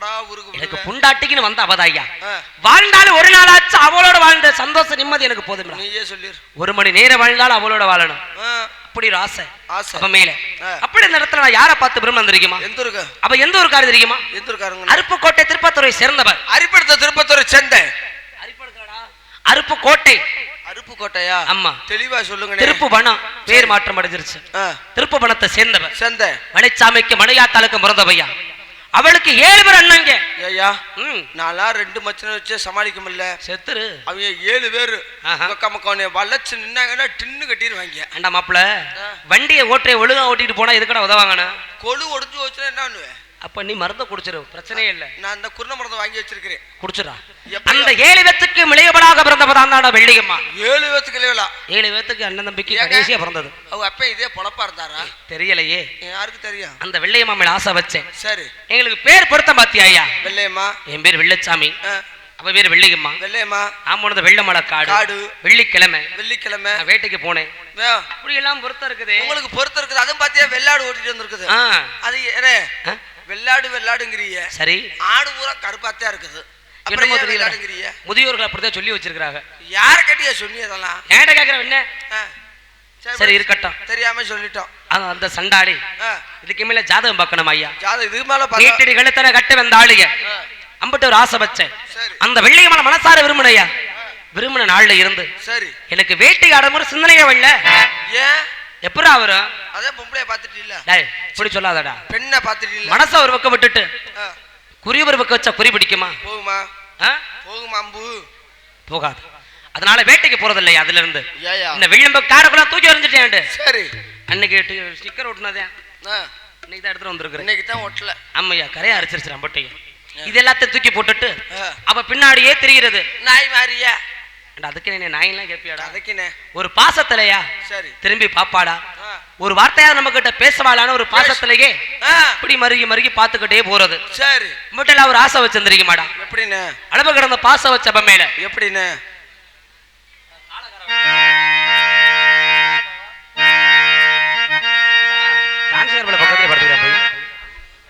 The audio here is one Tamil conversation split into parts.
எனக்கு? புண்டாட்டிக்குன்னு வந்த அவதாய்யா ஆ, வாழ்ந்தாலும் ஒரு நாளாச்சு அவளோட வாழ்ந்த சந்தோஷ நிம்மதி எனக்கு போதும் நீயே சொல்லிரு. ஒரு மணி நேரம் வாழ்ந்தாலும் அவளோட வாழணும். அப்படி ஒரு ஆசை. ஆசை. அவ மேல. ஆ. அப்படி இந்த இடத்துல நான் யாரை பார்த்து பிரம்மன் தெரியுமா? எந்த ஊருக்கு? அவ எந்த ஒரு காரி தெரியுமா? எந்த ஊருக்காரங்க அருப்புக்கோட்டை திருப்பத்துறை சேர்ந்தவர். அரிப்படுத்த திருப்பத்தூர் செந்தை அருப்புக்கோட்டை. அருப்புக்கோட்டையா? ஆமா. தெளிவா சொல்லுங்க திருப்பு வனம் பேர் மாற்றம் அடைஞ்சிருச்சு. திருப்பு வனத்தை சேர்ந்தவர். செந்தை மலைச்சாமிக்கு மலையாத்தாளுக்கு பிறந்தவையா? அவளுக்கு ஏழு பேர் அண்ணங்க ஐயா ம். நான்லாம் ரெண்டு மச்சனை வச்சு சமாளிக்க முடியல செத்துரு. அவங்க ஏழு பேரு. ஆஹா. கம்மக்கவனை வளைச்சு நின்னாங்கன்னா டின்னு கட்டிடுவாங்க ஏண்டா மாப்பிள. வண்டியை ஓட்டுற ஒழுங்கா ஓட்டிட்டு போனா எதுக்கடா உதவாங்கண்ணா கொழு ஒடிஞ்சு வச்சுன்னா என்ன பண்ணுவேன்? அப்ப நீ மருந்த குடிச்சிரு பிரச்சனையே இல்ல. நான் அந்த குருண மரத்தை வாங்கி வச்சிருக்கிறேன். குடிச்சிடா அந்த ஏழு பேத்துக்கு மிளையபடாக பிறந்தவதான் தாண்டா வெள்ளியம்மா. ஏழு பேத்துக்கு இல்லையா ஏழு பேத்துக்கு அண்ணன் தம்பிக்கு? கடைசியா பிறந்தது. அவங்க அப்ப இதே பொழப்பா இருந்தாரா? தெரியலையே. யாருக்கு தெரியும்? அந்த வெள்ளையம்மா மேல ஆசை வச்சேன். சரி. எங்களுக்கு பேர் பொருத்த பாத்தியா ஐயா? வெள்ளையம்மா? என் பேர் வெள்ளச்சாமி. அவ பேர் வெள்ளியம்மா. வெள்ளையம்மா? ஆமோனது வெள்ளமலை காடு. காடு. வெள்ளிக்கிழமை. வெள்ளிக்கிழமை. நான் வேட்டைக்கு போனேன். வே, இப்படி எல்லாம் பொருத்தம் இருக்குது. உங்களுக்கு பொறுத்து இருக்குது. அதுவும் பாத்தியா வெள்ளாடு ஓட்டிட்டு வந்திருக்குது. அது வெள்ளாடு வெள்ளாடுங்கிறீங்க சரி. ஆடு பூரா கருப்பாத்தான் இருக்குது. என்னமோ தெரியல. முதியோர்கள் அப்படித்தான் சொல்லி வச்சிருக்காங்க யார கட்டியா சொன்னி அதெல்லாம்? ஏன்டா கேக்குற என்ன சரி இருக்கட்டும். தெரியாம சொல்லிட்டோம். அந்த சண்டாளி. ஆ, இதுக்கு மேல ஜாதகம் பார்க்கணும் ஐயா. ஜாதகம் இதுக்கு மேல நீட்டடி கழுத்தன கட்டு வந்த ஆளுங்க அம்பிட்டு ஒரு ஆசை வச்சேன். அந்த வெள்ளியமான மனசார விரும்பினையா விரும்பின நாள்ல இருந்து. சரி. எனக்கு வேட்டை ஆடும்போது சிந்தனையே வரல. ஏன்? எப்படா வரும்? அதே பொம்பளைய பாத்துட்டு இல்ல இப்படி சொல்லாதடா. பெண்ணை பாத்துட்டு இல்ல மனச ஒரு பக்கம் விட்டுட்டு குறி ஒரு பக்கம் வச்சா குறி பிடிக்குமா? போகுமா? போகுமா அம்பு? போகாது. அதனால வேட்டைக்கு போறது இல்லையா அதுல இருந்து இந்த விளிம்பு காரக்குள்ள தூக்கி எறிஞ்சிட்டேன் சரி. அன்னைக்கு ஸ்டிக்கர் ஒட்டினதே. இன்னைக்கு தான் எடுத்துட்டு வந்திருக்கிறேன். இன்னைக்கு தான் ஒட்டல. ஆமையா கரையா அரைச்சிருச்சு அம்பட்டையும் இது எல்லாத்தையும் தூக்கி போட்டுட்டு அவ பின்னாடியே தெரிகிறது நாய் மாறியா? ஏண்டா, அதுக்கு நீ நாயெல்லாம் கேப்பியாடா? அதுக்குனே ஒரு பாசத்திலையா? சரி. திரும்பி பாப்பாடா. ஒரு வார்த்தையா நம்ம கிட்ட பேசவாளான ஒரு பாசத்திலேயே இப்படி மருகி மருகி பார்த்துக்கிட்டே போறது. சரி. மட்டும் ஒரு ஆசை வச்சிருந்திருக்க மாடா எப்படின்னு? அளவு கிடந்த பாசம் வச்ச மேல. எப்படின்னு?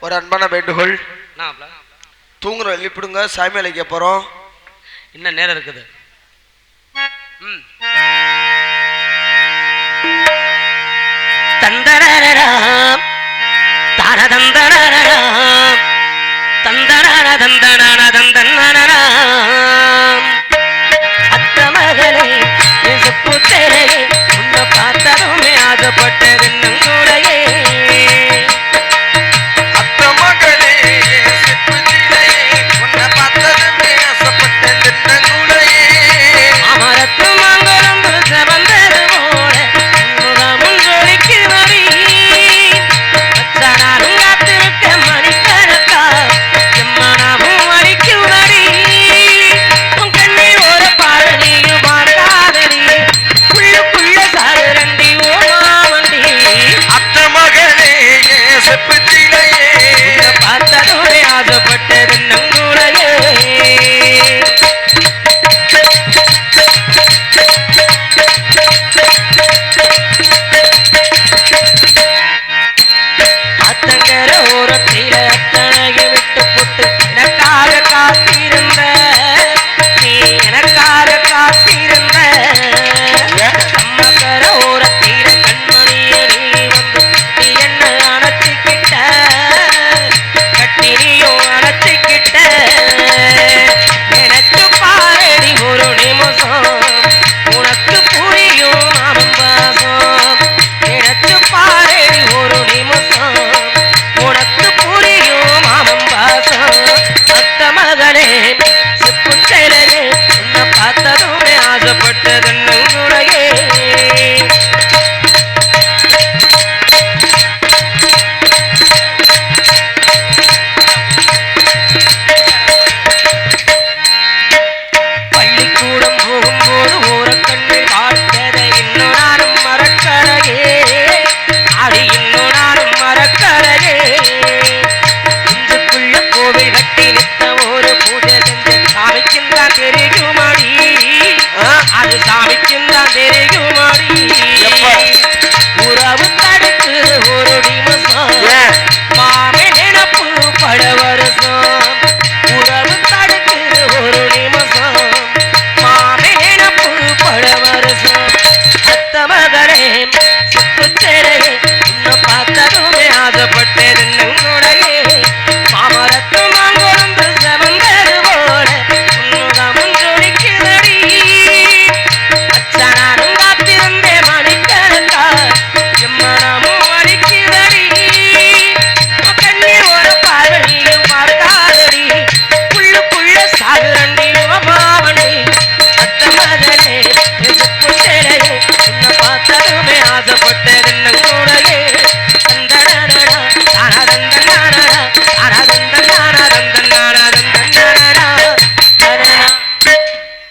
ஒரு அன்பான வேண்டுகோள். தூங்குற எழுப்பிடுங்க சாமி அழைக்க போறோம். இன்னும் நேரம் இருக்குது. ம். தந்தனராம் தானதந்தனராம் தந்தனர தந்தனர அத்த மகளே என் சுப்புத்தரே உன்னை பார்த்ததுமே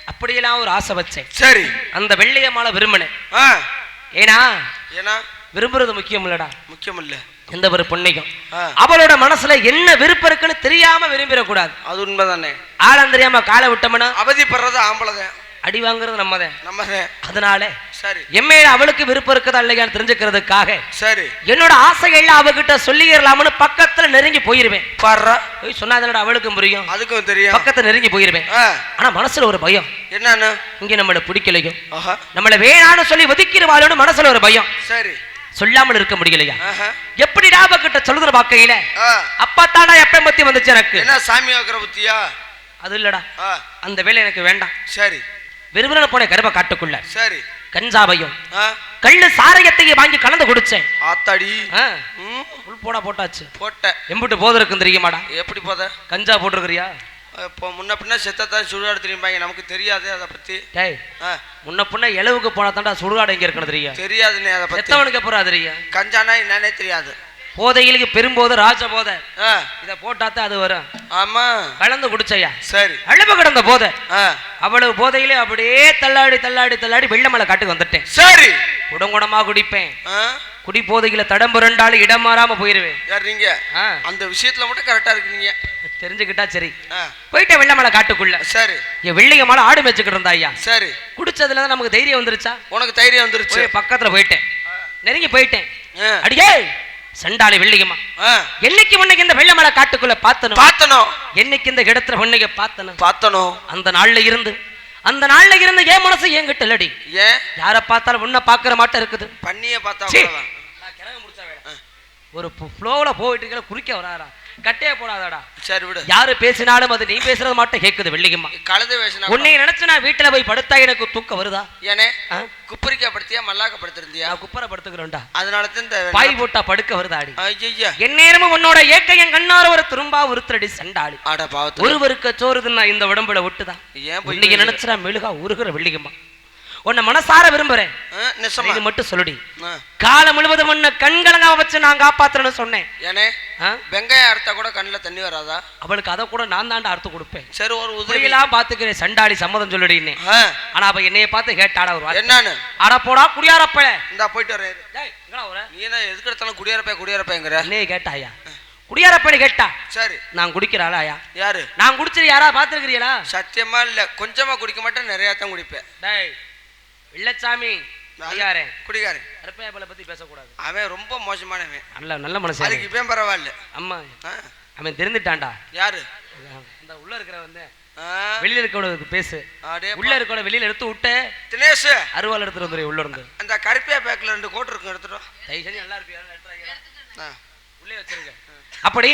அப்படியெல்லாம் ஒரு ஆசை வச்சேன். சரி. அந்த வெள்ளைய மாலை விரும்பினேன் ஏன்னா ஏன்னா? விரும்புறது முக்கியம் இல்லடா முக்கியம் இல்ல எந்த ஒரு பொண்ணையும் ஆ. அவளோட மனசுல என்ன விருப்பம் இருக்குன்னு தெரியாம விரும்பிடக்கூடாது. அது உண்மைதானே. ஆழம் தெரியாம காலை விட்டோம்னா அவதிப்படுறது ஆம்பளைதான். அடி வாங்குறது நம்மதான். நம்மதான். அதனால சரி. எம்மையில அவளுக்கு விருப்பம் இருக்குதா இல்லையான்னு தெரிஞ்சுக்கிறதுக்காக சரி. என்னோட ஆசைகள்ல அவகிட்ட சொல்லிடலாம்னு பக்கத்துல நெருங்கி போயிருவேன். பாடுறா. போய் சொன்னாதானடா அவளுக்கும் புரியும். அதுக்கும் தெரியும். பக்கத்துல நெருங்கி போயிருவேன். ஆனா மனசுல ஒரு பயம். என்னன்னு? இங்க நம்மள பிடிக்கலையும் நம்மள வேணான்னு சொல்லி ஒதுக்கிடுவாளோன்னு மனசுல ஒரு பயம். சரி. சொல்லாமல் இருக்க முடியலையா? எப்படி டாபக்கிட்ட சொல்லுற பாக்கையில அப்பா தாண்டா எப்ப பத்தி வந்துச்சு எனக்கு? என்ன சாமி வைக்கிற புத்தியா? அது இல்லடா. அந்த வேலை எனக்கு வேண்டாம். சரி. விரும்பின போன கருப்பை காட்டுக்குள்ள. சரி. கஞ்சாவையும். கள்ளு சாரையத்தையும் வாங்கி கலந்து குடிச்சேன். ஆத்தாடி. உள் போடா போட்டாச்சு. போட்ட எம்பிட்டு போது இருக்கும் தெரியுமாடா? எப்படி போத கஞ்சா போட்டிருக்கிறியா? இப்போ முன்ன பின்ன செத்தத்தான் சுடுகாடு திரும்பாங்க நமக்கு தெரியாது அதை பத்தி. டேய் முன்ன பின்ன எளவுக்கு போனா தாண்டா சுடுகாடு எங்க இருக்கணும் தெரியும்? தெரியாதுண்ணே அதை பத்தி. செத்தவனுக்கு அப்புறம் தெரியும்? கஞ்சானா என்னன்னே தெரியாது. போதையிலுக்கு பெரும்போது ராஜ போதை. இத போட்டாத்தான் அது வரும். ஆமா. கலந்து குடிச்சையா? சரி. அழுப்பு கிடந்த போதை. அவ்வளவு போதையிலே அப்படியே தள்ளாடி தள்ளாடி தள்ளாடி வெள்ளமலை காட்டுக்கு வந்துட்டேன். சரி. குடங்குடமா குடிப்பேன். குடி போதையில தடம் புரண்டாலும் இடம் மாறாம போயிருவேன். யார் நீங்க? அந்த விஷயத்துல மட்டும் கரெக்டா இருக்கீங்க தெரிஞ்சுக்கிட்டா சரி. போயிட்டேன் வெள்ளமலை காட்டுக்குள்ள. சரி. என் வெள்ளிங்க மலை ஆடு மேய்ச்சிக்கிட்டு இருந்தா ஐயா. சரி. குடிச்சதுல தான் நமக்கு தைரியம் வந்துருச்சா? உனக்கு தைரியம் வந்துருச்சு. பக்கத்துல போயிட்டேன். நெருங்கி போயிட்டேன். அடியே சண்டாளி வெள்ளிங்கம்மா ஆ. என்னைக்கு முன்னைக்கு இந்த வெள்ளமலை காட்டுக்குள்ள பார்த்தனும் பார்த்தனோ? என்னைக்கு இந்த இடத்துல முன்னைக்கு பார்த்தனும் பார்த்தனோ? அந்த நாள்ல இருந்து அந்த நாள்ல இருந்து என் மனசு என்கிட்ட இல்லடி ஏன் யார பார்த்தாலும் உன்னை பாக்குற மாட்டம் இருக்குது. பண்ணிய பார்த்தா. ஒரு ஃப்ளோல போயிட்டு இருக்கல குறுக்க வராரா? கட்டையே போடாதடா. சரி விடு. யாரு பேசினாலும் அது நீ பேசுறது மட்டும் கேக்குது வெள்ளிங்கம்மா கழுத வேஷனா உன்னை நினைச்சு நான் வீட்டுல போய் படுத்தா எனக்கு தூக்கம் வருதா? ஏனே ஆ? குப்பரிக்கப்படுத்தியா மல்லாக்கப்படுத்திருந்தியா நான் குப்பரை படுத்துக்கிறேன்டா அதனால தான் இந்த பாய் போட்டா படுக்க வருதாடி? ஐயா எந்நேரமும் உன்னோட ஏக்க என் கண்ணார ஒரு திரும்பா ஒருத்தரடி சண்டாளி. ஆட பாவத்து ஒருவருக்கு சோறுதுன்னா இந்த உடம்புல ஒட்டுதான் ஏன் போய் இன்னைக்கு நினைச்சா மெழுகா உருகிற வெள்ளிங்கம்மா உன்னை மனசார விரும்புறேன். இது மட்டும் சொல்லுடி. காலம் முழுவதும் உன்னை கண்கலங்காம வச்சு நான் காப்பாத்துறேன்னு சொன்னேன். ஏனே? வெங்காயம் அறுத்தா கூட கண்ணுல தண்ணி வராதா? அவளுக்கு அதை கூட நான் தாண்டா அறுத்து கொடுப்பேன். சரி ஒரு உதவி. உதவியெல்லாம் பாத்துக்கிறேன் சண்டாளி சம்மதம் சொல்லுடின்னு. ஆனா அவ என்னைய பார்த்து கேட்டாடா வார்த்தை. என்னன்னு? அட போடா குடியாரப்பழ. இந்தா போயிட்டு வரேன் நீ என்ன எதுக்கு எடுத்தாலும் குடியரப்பே குடியரப்பேங்கிற? என்னைய கேட்டாயா? குடியாரப்பழ கேட்டா? சரி. நான் குடிக்கிறாளாயா யாரு? நான் குடிச்சது யாரா பாத்துருக்கிறீங்களா சத்தியமா இல்ல கொஞ்சமா குடிக்க மாட்டேன் நிறைய தான் குடிப்பேன். டேய் இல்லச்சாமி ஐயாரே குடிக்காரன் கருப்பையாப்பலை பத்தி பேசக்கூடாது. அவன் ரொம்ப மோசமானவன். நல்ல நல்ல மனுஷன் அதுக்கு இப்பயும் பரவாயில்ல. அம்மா அவன் தெரிந்துட்டான்டா. யாரு? இந்த உள்ள இருக்கிற வந்து வெளியில இருக்கவனுக்கு பேசு. உள்ள இருக்கவன வெளியில எடுத்து விட்டு தினேஷ். அருவாள் எடுத்துட்டு வந்துரு உள்ள இருந்து. அந்த கருப்பியா பேக்ல ரெண்டு கோட் இருக்கும் எடுத்துட்டோம் தயவு செஞ்சு நல்லா இருப்பியா? உள்ளே வச்சிருங்க. அப்படி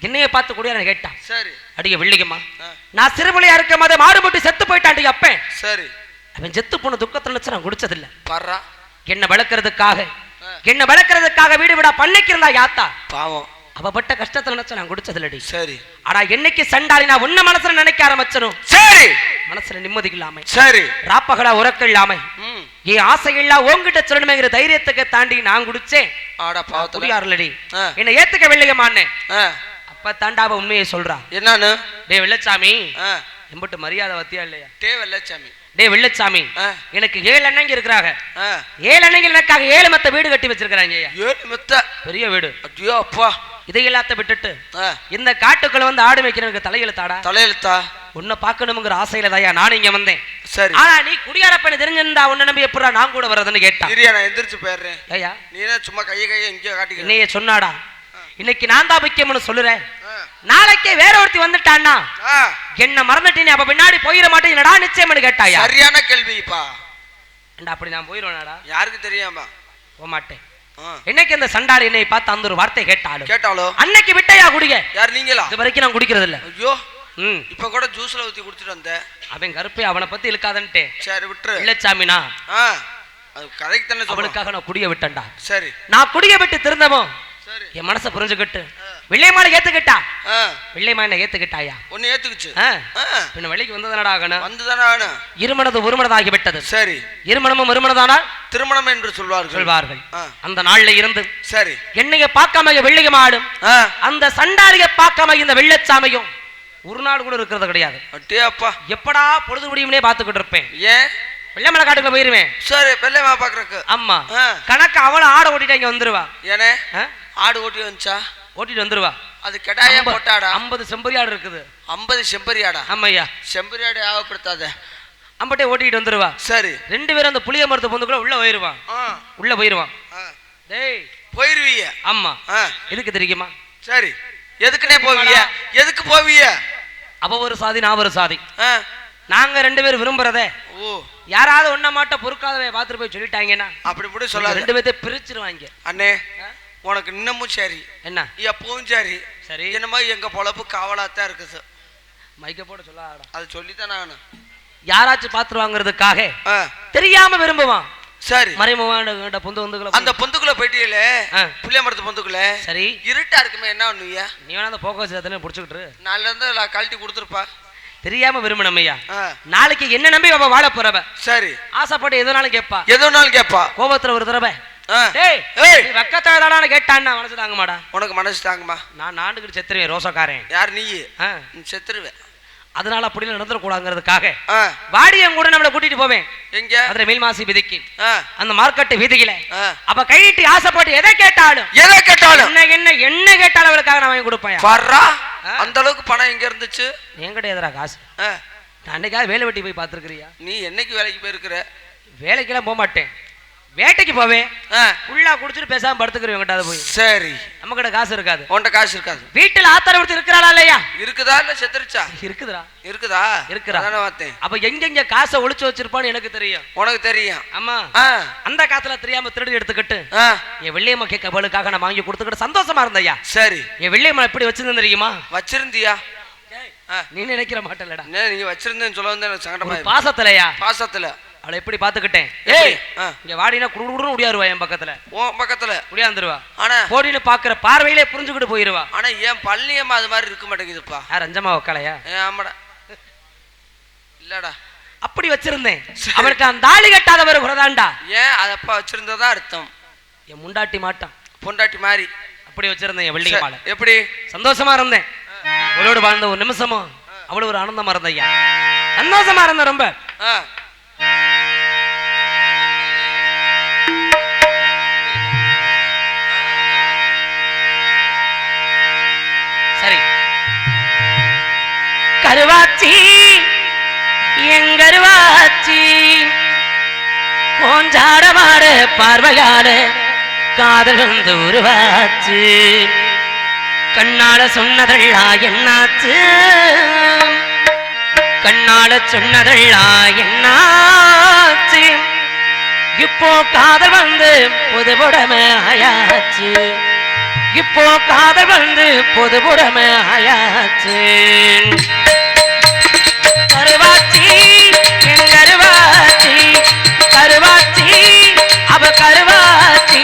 என்னைய பார்த்து கூட கேட்டான். சரி. அடிக்க வெள்ளிக்கம்மா. நான் சிறுபிள்ளையா இருக்கும் போதே மாடுபட்டு செத்து போயிட்டான் அப்பேன் சரி. அவன் செத்து போன துக்கத்துல நினைச்சு நான் குடிச்சதில்ல. பர்றா என்ன வளர்க்கறதுக்காக. என்ன வளர்க்கறதுக்காக வீடு விடா பண்ணிக்கு இருந்தா யாத்தா? பாவம். அவ பட்ட கஷ்டத்துல நினைச்சு நான் குடிச்சதில்லடி. சரி. ஆனா என்னைக்கு சண்டாளி நான் உன்ன மனசுல நினைக்க ஆரம்பிச்சனும் சரி. மனசுல நிம்மதி இல்லாம. சரி. ராப்பகலா உறக்க இல்லாம. ம். என் ஆசைகள்லாம் உன்கிட்ட சொல்லணுமேங்கிற தைரியத்துக்கு தாண்டி நான் குடிச்சேன். ஆடா பாவத்துல. குடியாருலடி ஆ. என்ன ஏத்துக்க வெள்ளையமானே அப்ப தாண்டாவ உண்மையை சொல்றா. என்னன்னு? டேய் வெள்ளச்சாமி. எம்பிட்டு மரியாதை வத்தியா இல்லையா? டே வெள்ளச்சாமி. டேய் வெள்ளச்சாமி எனக்கு ஏழு அண்ணங்க இருக்கிறாங்க. ஏழு அண்ணங்க எனக்காக ஏழு மத்த வீடு கட்டி வச்சிருக்காங்க ஐயா. ஏழு மெத்த? பெரிய வீடு. ஐயோ அப்பா. இதை எல்லாத்த விட்டுட்டு இந்த காட்டுக்குள்ள வந்து ஆடு வைக்கிறவங்க தலையெழுத்தாடா தலையெழுத்தா உன்னை பார்க்கணுங்கிற ஆசையில தாயா நானும் இங்க வந்தேன். சரி. ஆனா நீ குடியாரப்பனை தெரிஞ்சிருந்தா உன்னை நம்பி எப்படா நான் கூட வர்றதுன்னு கேட்டான் இரியா நான் எந்திரிச்சு போயிடுறேன். ஐயா. நீ சும்மா கையை கையை எங்கேயோ காட்டிக்கிறேன் என்னைய சொன்னாடா. இன்னைக்கு நான் தான் முக்கியம்னு சொல்லுறேன். நாளைக்கே வேற ஒருத்தி வந்துட்டான்னா? என்ன மறந்துட்டு நீ அப்ப பின்னாடி போயிட மாட்டேன். என்னடா நிச்சயம்னு கேட்டாயா? சரியான கேள்விப்பா. அப்படி நான் போயிருவேனாடா யாருக்கு தெரியாமா? போக மாட்டேன் என்னைக்கு அந்த சண்டாளி என்னை பார்த்து அந்த ஒரு வார்த்தை கேட்டாலும்? கேட்டாலோ? அன்னைக்கு விட்டையா குடிக்க யார் நீங்களா? இது வரைக்கும் நான் குடிக்கிறது இல்ல ஐயோ. ம். இப்ப கூட ஜூஸ்ல ஊத்தி குடிச்சிட்டு வந்தேன். அவன் கருப்பை அவனை பத்தி இழுக்காதன்ட்டே சரி விட்டுரு. இல்லச்சாமினா ஆ. அது கதைக்கு தானே அவனுக்காக நான் குடிய விட்டேன்டா. சரி. நான் குடிய விட்டு திருந்தவும் சரி. என் மனசை புரிஞ்சுக்கிட்டு. வெள்ளையமான ஏத்துக்கிட்டா? வெள்ளையமான ஏத்துக்கிட்டாயா? ஒன்னு ஏத்துக்குச்சு. பின்ன வெளிக்கு வந்ததனடா ஆகணும் வந்துதானே ஆகணும் இருமனது ஒருமனதாகி விட்டது சரி. இருமனமும் ஒருமனதானால்? திருமணம் என்று சொல்வார்கள். சொல்வார்கள். அந்த நாள்ல இருந்து சரி. என்னைய பார்க்காம வெள்ளைய மாடும் அந்த சண்டாளிய பார்க்காம இந்த வெள்ளச்சாமையும் ஒரு நாள் கூட இருக்கிறது கிடையாது. அட்டே அப்பா. எப்படா பொழுது முடியும்னே பார்த்துக்கிட்டு இருப்பேன். ஏன்? வெள்ளமலை காட்டுக்குள்ள போயிருவேன் சரி வெள்ளைமா பாக்குறக்கு ஆமா. கணக்கு அவள ஆட ஓட்டிட்டு இங்க வந்துருவா. ஏனே? ஆடு ஓட்டி வந்துச்சா? ஓட்டிட்டு வந்துருவா. அது கெடாயா போட்டாடா. ஐம்பது செம்பரி ஆடு இருக்குது. ஐம்பது செம்பரியாடா. ஆமையா செம்பரியாடு ஆகப்படுத்தாத அம்பட்டே ஓட்டிட்டு வந்துருவா. சரி. ரெண்டு பேரும் அந்த புளிய மரத்து பொந்துக்குள்ள உள்ள போயிருவான். உள்ள போயிருவான். டேய். போயிருவீங்க ஆமா. எதுக்கு தெரியுமா? சரி. எதுக்குனே போவீங்க எதுக்கு போவீங்க அவ ஒரு சாதி நான் ஒரு சாதி. ஆ. நாங்க ரெண்டு பேரும் விரும்புறதே ஓ. யாராவது ஒன்ன மாட்ட பொறுக்காதவே பார்த்துட்டு போய் சொல்லிட்டாங்கன்னா அப்படி இவங்க சொல்லாத. ரெண்டு பேர்த்தையும் பிரிச்சிருவாங்க. அண்ணே? உனக்கு இன்னமும் சரி. என்ன? எப்பவும் சரி. சரி. என்னமோ எங்க பொழப்பு காவலாத்தான் இருக்குது மைக்க போட சொல்லாடா அது சொல்லித்தான் நான் யாராச்சும் பாத்துருவாங்கிறதுக்காக ஆ. தெரியாம விரும்புவான். சரி. மறைமுக பொந்து வந்துக்குள்ள அந்த பொந்துக்குள்ள போயிட்டீங்களே? ஆ. புளிய மரத்து பொந்துக்குள்ள? சரி. இருட்டா இருக்குமே என்ன பண்ணுவீங்க நீ வேணா அந்த போக்க வச்சு புடிச்சுக்கிட்டு. நாலுல இருந்து கழட்டி கொடுத்துருப்பா. தெரியாம விரும்பணும் ஐயா நாளைக்கு என்ன நம்பி அவ வாழ போறவ? சரி. ஆசைப்பட்டு எதுனாலும் கேட்பா. எதுனாலும் கேப்பா கோபத்துல ஒரு தடவை. வெக்கத்தாடான்னு கேட்டான்னா மனசு தாங்க மாடா உனக்கு மனசு தாங்கம்மா நான் நாண்டுக்கிட்டு செத்துருவேன் ரோசக்காரன். யார் நீ? ஆ, நீ செத்துருவ அதனால அப்படி நடந்துடக்கூடாங்கிறதுக்காக ஆ. வாடியன் கூட நம்மளை கூட்டிட்டு போவேன். எங்க? அதுல மேல்மாசி விதிக்கு. ஆ. அந்த மார்க்கெட்டு வீதியில. அப்ப கையிட்டு ஆசைப்பட்டு எதை கேட்டாலும் எதை கேட்டாலும்? என்ன என்ன என்ன கேட்டாலும் அவளுக்காக நான் வாங்கி கொடுப்பேன். வர்றா. அந்த அளவுக்கு பணம் எங்க இருந்துச்சு? என்கிட்ட எதிரா காசு? நான் அன்னைக்காவது வேலை வெட்டி போய் பார்த்துருக்கிறியா? நீ என்னைக்கு வேலைக்கு போயிருக்கிற? வேலைக்கெல்லாம் போக மாட்டேன் வேட்டைக்கு போவேன் ஃபுல்லா குடிச்சிட்டு பேசாம படுத்துக்கிறேன் அது போய். சரி. நம்ம கிட்ட காசு இருக்காது. உன்கிட்ட காசு இருக்காது. வீட்டுல ஆத்தார ஒருத்தர் இருக்கிறாளா இல்லையா? இருக்குதா இல்ல செத்துருச்சா? இருக்குதா? இருக்குடா. அதானே பார்த்தேன். அப்ப எங்கெங்க காசை ஒளிச்சு வச்சிருப்பான்னு எனக்கு தெரியும். உனக்கு தெரியும். ஆமா அந்த காத்துல தெரியாம திருடி எடுத்துக்கிட்டு என் வெள்ளையம்மா கேட்க அவளுக்காக நான் வாங்கி கொடுத்துக்கிட்டு சந்தோஷமா இருந்தையா? சரி. என் வெள்ளையம்மா எப்படி வச்சிருந்தேன் தெரியுமா? வச்சிருந்தியா? நீ நினைக்கிற மாட்டலடா என்ன நீங்க வச்சிருந்தேன்னு சொல்ல வந்து சங்கடமா. பாசத்துலயா? பாசத்துல. அவளை எப்படி பாத்துக்கிட்டேன்? ஏய். இங்க வாடினா குடுகுடுன்னு முடியாருவா என் பக்கத்துல? உன் பக்கத்துல? முடியாந்துருவா ஆனா போடின்னு பாக்குற பார்வையிலே புரிஞ்சுக்கிட்டு போயிருவா. ஆனா ஏன் பள்ளியம்மா அது மாதிரி இருக்க மாட்டேங்குதுப்பா. யார் அஞ்சமா உக்காளையா ஏன் ஆமாடா. இல்லடா. அப்படி வச்சிருந்தேன். அவனுக்கு அந்த தாலி கட்டாதவர் குறதாண்டா ஏன் அதப்பா வச்சிருந்ததா அர்த்தம்? என் முண்டாட்டி மாட்டான். பொண்டாட்டி மாதிரி. அப்படி வச்சிருந்தேன் என் வெள்ளிக்கு மாலை. எப்படி? சந்தோஷமா இருந்தேன். அவளோடு வாழ்ந்த ஒரு நிமிஷமும் அவ்வளவு ஒரு ஆனந்தமா இருந்தையா சந்தோஷமா இருந்தேன் ரொம்ப. கருவாச்சி எங்கருவாச்சி போஞ்சாடமாட பார்வையாட காதல் வந்து உருவாச்சு. கண்ணால சொன்னதல்லா என்னாச்சு? கண்ணால சொன்னதல்லா என்னாச்சு? இப்போ காதல் வந்து புதுபுடமை ஆயாச்சு. இப்போ காதல் வந்து புதுபுடமை ஆயாச்சு. கருவாச்சி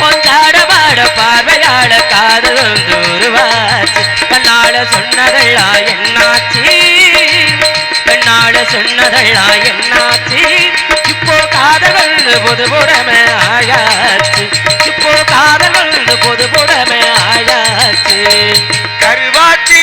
பொந்தாட பாட பார்வையாட காதலும் தூருவாச்சி. உருவாச்சு கண்ணால சொன்னதெல்லாம் என்னாச்சு? கண்ணால சொன்னதெல்லாம் என்னாச்சு? இப்போ காதல் வந்து புதுபுடமை ஆயாச்சு. இப்போ காதல் வந்து புதுபுடமை ஆயாச்சு. கருவாச்சி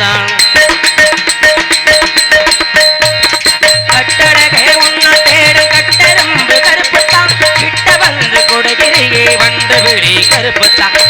கருப்புத்தான் கட்டடகே உன்ன தேரும் கட்டரும்பு கருப்புத்தான். கிட்ட வந்து கொடுகிறியே வண்டு விழி கருப்புத்தான்.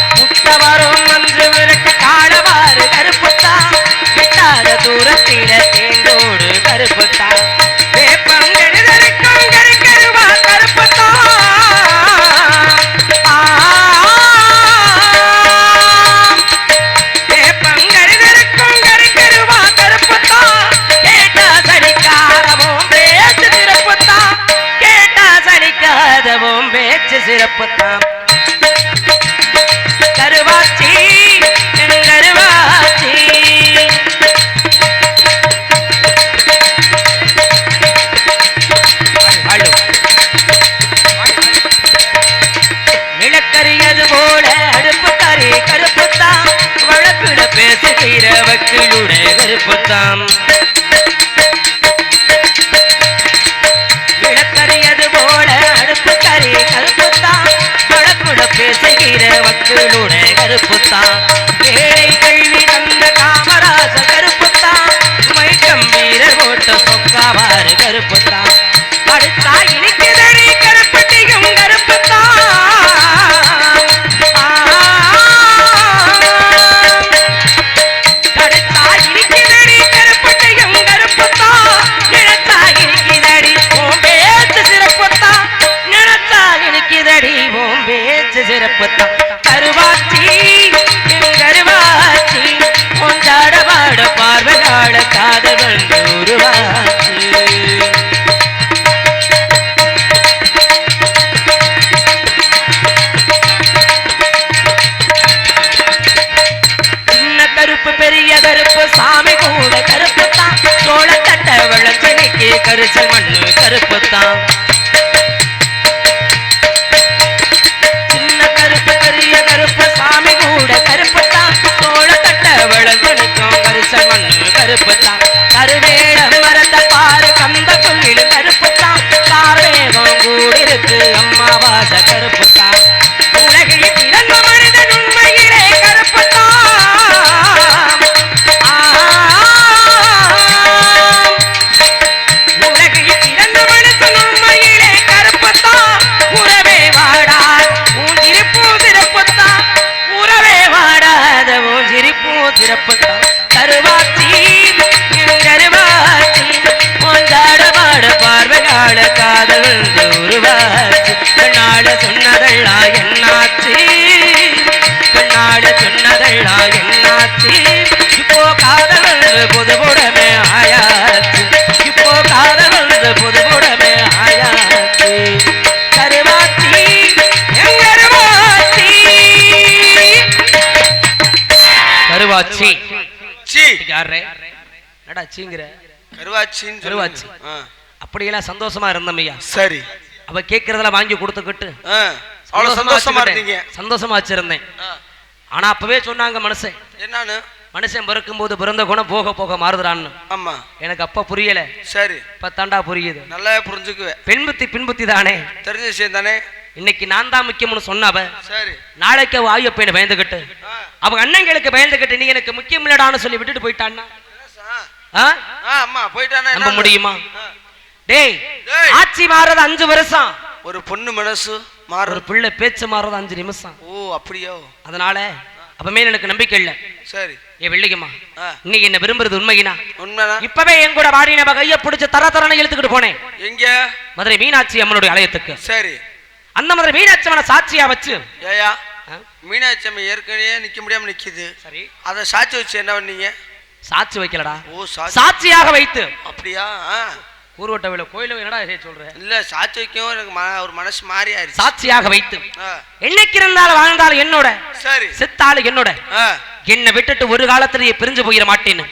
பேசுகிற வக்கீலுடைய கருப்புத்தான் விளக்கறியது போல அடுப்பு கறி கருப்புத்தான் பழக்குட பேசுகிற வக்கீலுடைய கருப்புத்தான் வேலை கல்வி தந்த காமராச கருப்புத்தான் மைக்கம் வீரர் போட்ட சொக்காவாறு கருப்புத்தான் யாரே நடா சீங்கிற கருவாச்சின்னு கருவாச்சி. அப்படியெல்லாம் சந்தோஷமா இருந்தமையா? சரி. அவ கேட்கறதெல்லாம் வாங்கி கொடுத்துக்கிட்டு சந்தோஷமா. இருந்தீங்க. சந்தோஷமா வச்சிருந்தேன். ஆனா அப்பவே சொன்னாங்க மனுஷன். என்னன்னு மனுஷன் பிறக்கும் போது பிறந்த குணம் போக போக மாறுதுறான்னு ஆமா. எனக்கு அப்ப புரியல. சரி. இப்ப தாண்டா புரியுது. நல்லாவே புரிஞ்சுக்குவேன். பெண் புத்தி பின் புத்தி தானே. தெரிஞ்ச விஷயம் தானே? இன்னைக்கு நான் தான் முக்கியம்னு சொன்னவ சரி. நாளைக்கு அவ ஆய பையனை பயந்துகிட்டு அவங்க அண்ணங்களுக்கு பயந்துகிட்டு நீ எனக்கு முக்கியம் இல்லடான்னு சொல்லி விட்டுட்டு போயிட்டான்னா? ஆ, ஆ? ஆ, அம்மா போயிட்டானே நம்ப? முடியுமா? டேய். ஆட்சி மாறுறது அஞ்சு வருஷம். ஒரு பொண்ணு மனசு ஒரு மாறும் பிள்ளை பேச்சு மாறுறது அஞ்சு நிமிஷம். ஓ அப்படியோ? அதனால அப்ப மேல எனக்கு நம்பிக்கை இல்ல. சரி. ஏ வெள்ளிக்கம்மா இன்னைக்கு என்ன விரும்புறது உண்மையினா? உண்மைதான் இப்பவே என் கூட வாடி நம்ம கைய பிடிச்சு தர தரன்னு இழுத்துக்கிட்டு போனேன். எங்க? மதுரை மீனாட்சி அம்மனுடைய ஆலயத்துக்கு. சரி. அந்த மதுரை மீனாட்சி அம்மனை சாட்சியா வச்சு. ஏயா? மீனாட்சி அம்மா ஏற்கனவே நிக்க முடியாம நிக்குது. சரி. அதை சாட்சி வச்சு என்ன பண்ணீங்க? சாட்சி வைக்கலடா. ஓ சாட்சி. சாட்சியாக வைத்து. அப்படியா. ஊர்வட்ட விழா கோயிலும் என்னடா இதை சொல்ற? இல்ல சாட்சி வைக்கவும் எனக்கு ஒரு மனசு மாறி ஆயிடுச்சு சாட்சியாக வைத்து. என்னைக்கு இருந்தாலும் வாழ்ந்தாலும் என்னோட? சரி. செத்தாலும் என்னோட? என்னை விட்டுட்டு ஒரு காலத்திலேயே பிரிஞ்சு போயிட மாட்டேன்னு.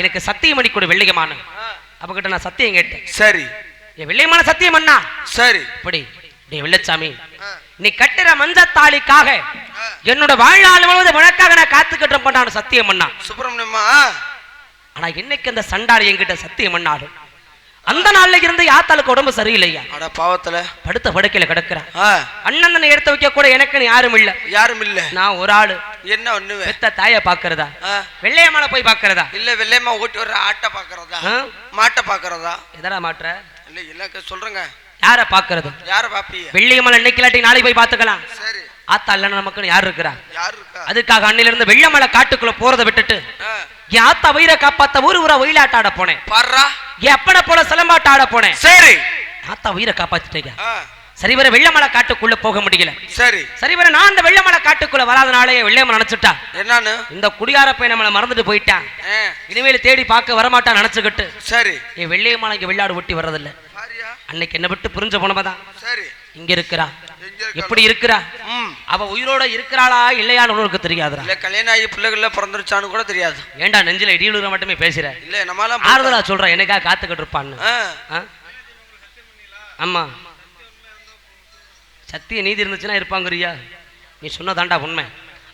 எனக்கு சத்தியமணி கூட வெள்ளிகமான ஆ. அப்பகிட்ட நான் சத்தியம் கேட்டேன். சரி. என் வெள்ளியமான சத்தியம் அண்ணா சரி. இப்படி. டேய் வெள்ளச்சாமி. நீ கட்டுற மஞ்சத்தாளிக்காக. என்னோட வாழ்நாள் முழுவதும் உனக்காக நான் காத்துக்கிட்டு பண்ணான்னு சத்தியம் பண்ணா சுப்பிரமணியம்மா. ஆனா இன்னைக்கு அந்த சண்டாளி என்கிட்ட சத்தியம் பண்ணாலும் அந்த நாள்ல இருந்து யாத்தாளுக்கு உடம்பு சரியில்லையா? அட பாவத்துல. படுத்த படுக்கையில கிடக்குறா. ஆ, அண்ணன் தன்னை எடுத்து வைக்க கூட எனக்கு யாரும் இல்ல. யாரும் இல்ல. நான் ஒரு ஆளு. என்ன ஒண்ணுவே? பெத்த தாய பாக்குறதா? ஆ, வெள்ளையம்மனை போய் பாக்குறதா? இல்ல வெள்ளையம்மா ஓட்டி வர்ற ஆட்டை பாக்குறதா? மாட்டை பாக்குறதா? எதடா மாற்ற இல்ல இல்ல சொல்றேங்க. யார பாக்குறது யார பாப்பீங்க வெள்ளியம்மன் இன்னைக்கு இல்லாட்டி நாளைக்கு போய் பாத்துக்கலாம் சரி. ஆத்தா இல்லைன்னா நமக்கு யார் இருக்கிறா? யாரு இருக்கா? அதுக்காக அன்னில இருந்து வெள்ளமலை காட்டுக்குள்ள போறதை விட்டுட்டு என் ஆத்தா வயிறை காப்பாத்த ஊரு ஊரா ஒயிலாட்ட ஆட போனேன். பாருடா என் அப்பனை போல சிலம்பாட்ட ஆட போனேன். சரி. ஆத்தா உயிரை காப்பாத்திட்டீங்க. சரிவர வெள்ளமலை காட்டுக்குள்ள போக முடியல. சரி. சரிவர நான் அந்த வெள்ளமலை காட்டுக்குள்ள வராதனாலே வெள்ளையம்மன் நினைச்சுட்டா. என்னன்னு? இந்த குடியார பையன் நம்மளை மறந்துட்டு போயிட்டான். இனிமேல் தேடி பார்க்க வரமாட்டான் நினைச்சுக்கிட்டு சரி. என் வெள்ளையம்மன் இங்க வெள்ளாடு ஒட்டி வர்றதில்ல. அன்னைக்கு என்ன விட்டு புரிஞ்ச போனவதான். சரி. இங்க இருக்கிறா? எப்படி இருக்கிறா? அவ உயிரோட இருக்கிறாளா இல்லையான்னு உனக்கு தெரியாதுடா. இல்ல கல்யாணம் ஆகி பிள்ளைகள்ல பிறந்துருச்சான்னு கூட தெரியாது. ஏன்டா நெஞ்சில இடியுழுற மட்டுமே பேசுற? இல்ல நம்மளாம் ஆறுதலா சொல்ற எனக்கா காத்துக்கிட்டு இருப்பான்னு? ஆமா. சத்திய நீதி இருந்துச்சுன்னா இருப்பாங்கறியா? நீ சொன்னதாண்டா உண்மை.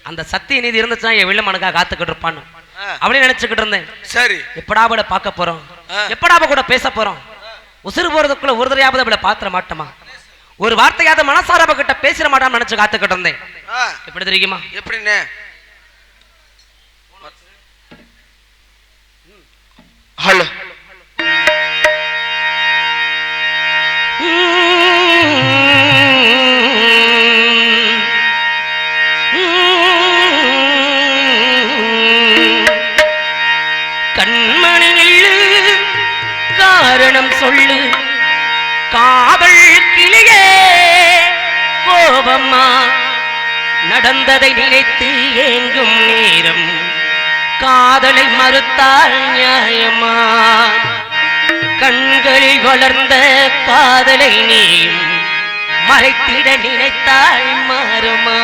அந்த சத்திய நீதி இருந்துச்சுன்னா என் வெள்ளமனுக்கா காத்துக்கிட்டு இருப்பான்னு. ஆ. அப்படின்னு நினைச்சுக்கிட்டு இருந்தேன். சரி. எப்படா அவளை பார்க்க போறோம்? ஆ. எப்படா அவ கூட பேச போறோம்? உசுறு போறதுக்குள்ள ஒரு தடையாவது அவளை பாத்திர மாட்டோமா? ஒரு வார்த்தையாவது மனசார கிட்ட பேசிட மாட்டான்னு நினைச்சு காத்துக்கிட்டு இருந்தேன். எப்படி தெரியுமா? எப்படிண்ணே ஹலோ. கண்மணி நில்லு காரணம் சொல்லு. காதல் கிளியே கோபம்மா. நடந்ததை நினைத்து ஏங்கும் நேரம். காதலை மறுத்தால் நியாயமா? கண்களில் வளர்ந்த காதலை நீயும் மறைத்திட நினைத்தாள் மாறுமா?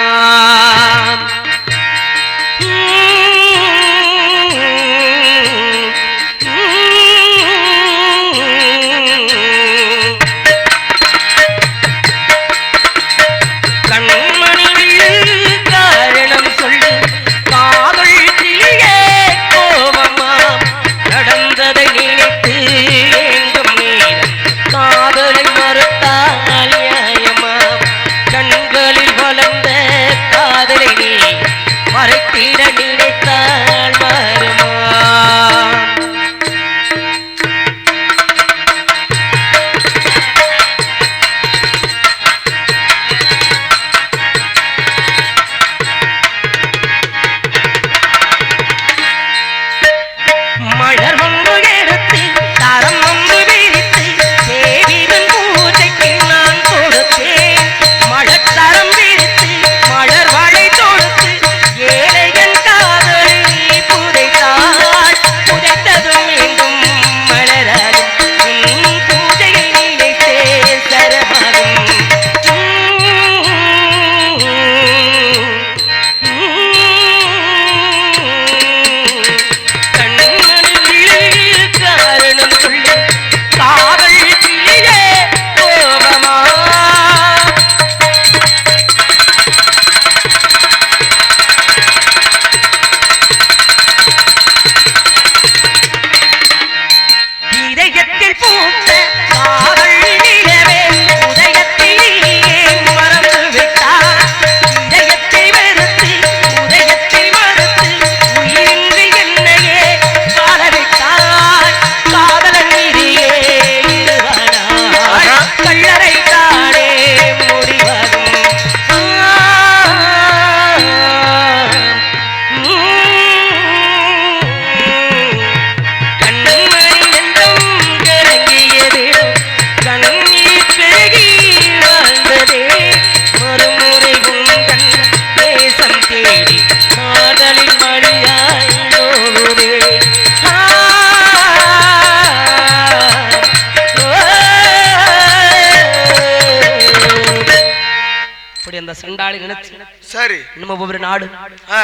நாடு.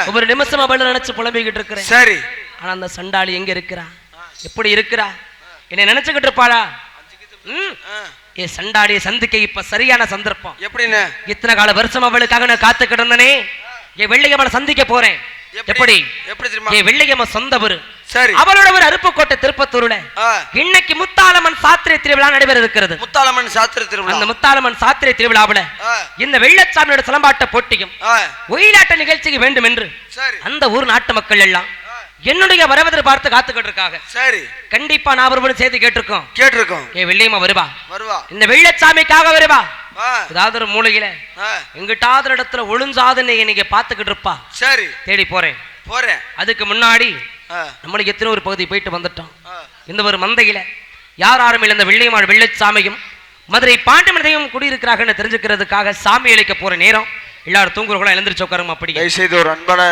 ஒவ்வொரு நிமிஷம் அவள நினைச்சு புலம்பிக்கிட்டு இருக்கிறேன். சரி. ஆனா அந்த சண்டாளி எங்க இருக்கிறா? எப்படி இருக்கிறா? என்னை நினைச்சுக்கிட்டு இருப்பாளா. ஏ சண்டாளியை சந்திக்க இப்ப சரியான சந்தர்ப்பம். எப்படிண்ணே இத்தனை கால வருஷம் அவளுக்காக நான் காத்துக்கிட்டு இருந்தனே. என் வெள்ளையம்மனை சந்திக்க போறேன். எப்படி? எப்படி? தெரியுமா? என் வெள்ளையம்ம சொந்த சரி. அவளோட ஒரு அருப்புக்கோட்டை திருப்பத்தூர்ல. இன்னைக்கு முத்தாளம்மன் சாத்திரை திருவிழா நடைபெற இருக்கிறது முத்தாளம்மன் சாத்திர திருவிழா. அந்த முத்தாளம்மன் சாத்திரை திருவிழாவுல. இந்த வெள்ளச்சாமியோட சிலம்பாட்ட போட்டியும். ஒயிலாட்ட நிகழ்ச்சிக்கு வேண்டும் என்று அந்த ஊர் நாட்டு மக்கள் எல்லாம் என்னுடைய வரவதை பார்த்து காத்துக்கிட்டு இருக்காங்க சரி. கண்டிப்பா நான் ஒருவன் சேர்த்து கேட்டிருக்கோம். கேட்டிருக்கோம். ஏ வெள்ளியம்மா வருவா. வருவா. இந்த வெள்ளச்சாமிக்காக வருவா. ஏதாவது ஒரு. எங்கிட்டாவது ஒரு இடத்துல ஒளிஞ்சாதுன்னு நீங்க பாத்துக்கிட்டு இருப்பா சரி. தேடி போறேன். போறேன். அதுக்கு முன்னாடி. நம்மளுக்கு எத்தனை ஒரு பகுதி போயிட்டு வந்துட்டோம். இந்த ஒரு மந்தையில யார் யாரும் இல்லை இந்த வெள்ளியம்மாள் வெள்ளச்சாமியும் மதுரை பாண்டிமனையும் குடியிருக்கிறாங்கன்னு தெரிஞ்சுக்கிறதுக்காக சாமி அழைக்க போற நேரம். எல்லாரும் தூங்குறவங்களும் எழுந்திரிச்சு உட்காருங்க தயவு செய்து ஒரு அன்பான